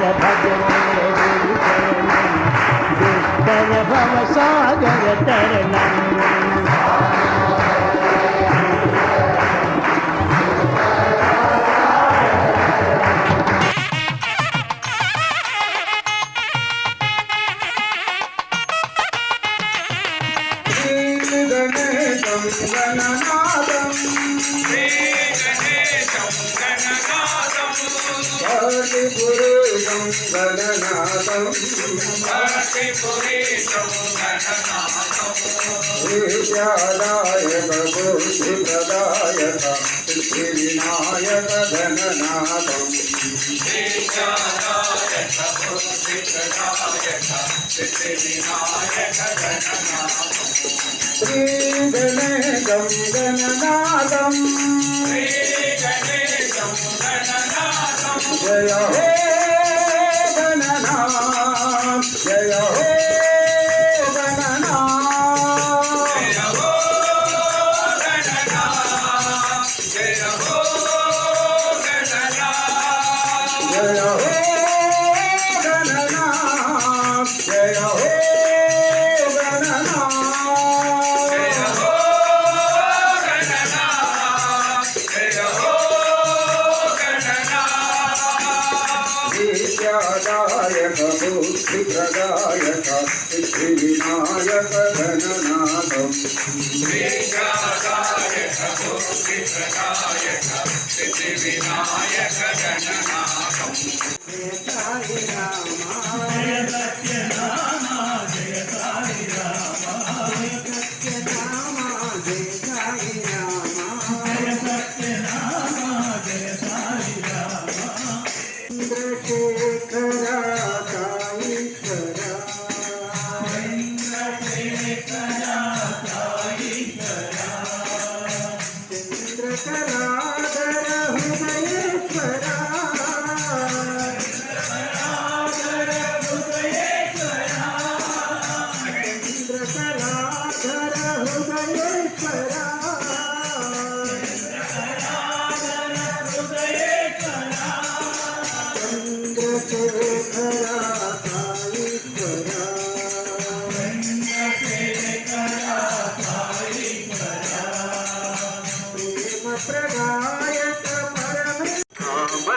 భగవాను భవ సాగర తరణం. గణనాథం విద్యాదాయక బుద్ధిప్రదాయక సిద్ధివినాయక గణనాథం శ్రీగణేశం గణనాథం జయ విద్యాదాయక బుద్ధిప్రదాయక సిద్ధివినాయక గణనాథం చంద్రశేఖర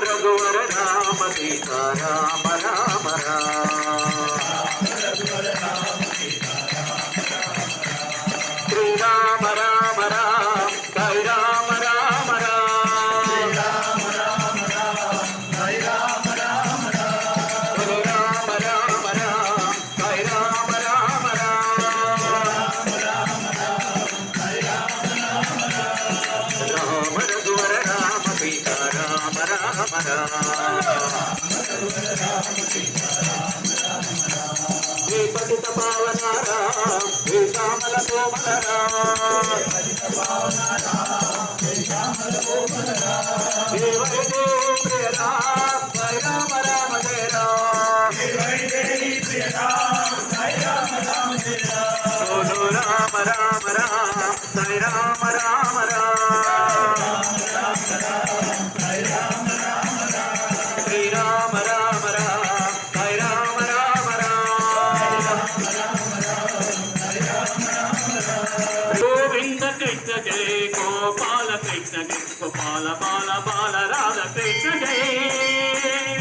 రఘువర రామ సీతా రామ రామ హే పతిత పావన రామ హే శ్యామల కోమల హే వైదే ప్రియ రామ జయ రామ రామ రామ రామ రామ రామ రామ రామ రామ బాల బాల రాధ కృష్ణ జయ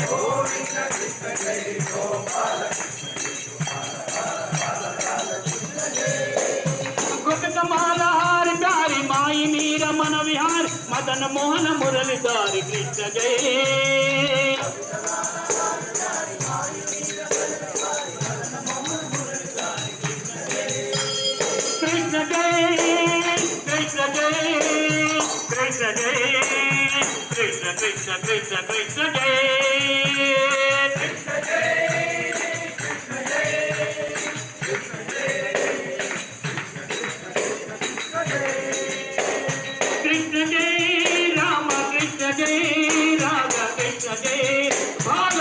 గుటకమాల హారి మాయి మీర మన విహార్ మదన మోహన మురళి దారి కృష్ణ జయ కృష్ణ జయ కృష్ణ జయ కృష్ణ జయ కృష్ణ కృష్ణ కృష్ణ కృష్ణ జయ కృష్ణ జయ రామ కృష్ణ జయ రాధ కృష్ణ జయ బాల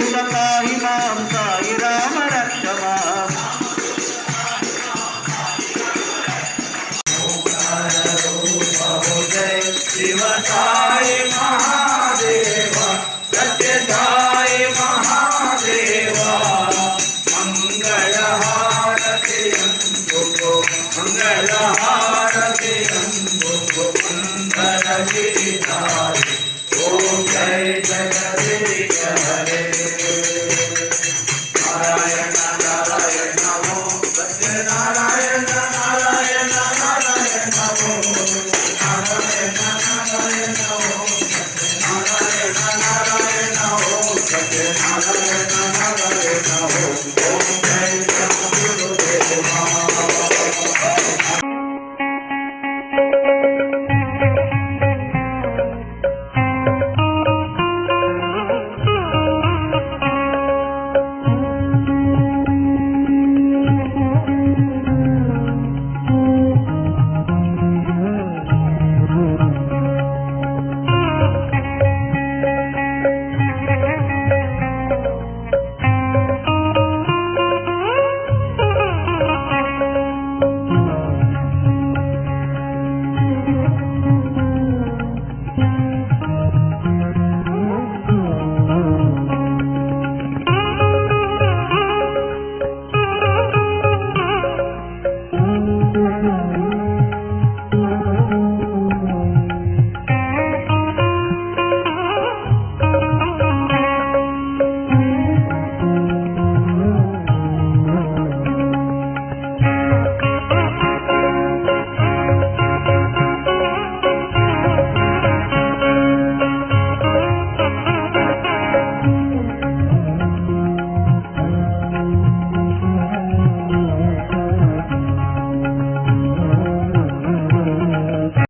రామదూత పాహి మాం సాయి రామ రక్షణ శివ సాయి మహాదేవ సత్య సాయి మహాదేవ మంగళహారతి అందుకో మంగళహారతి అందుకో మంగళ గీతాయి ఓం జయ జగదే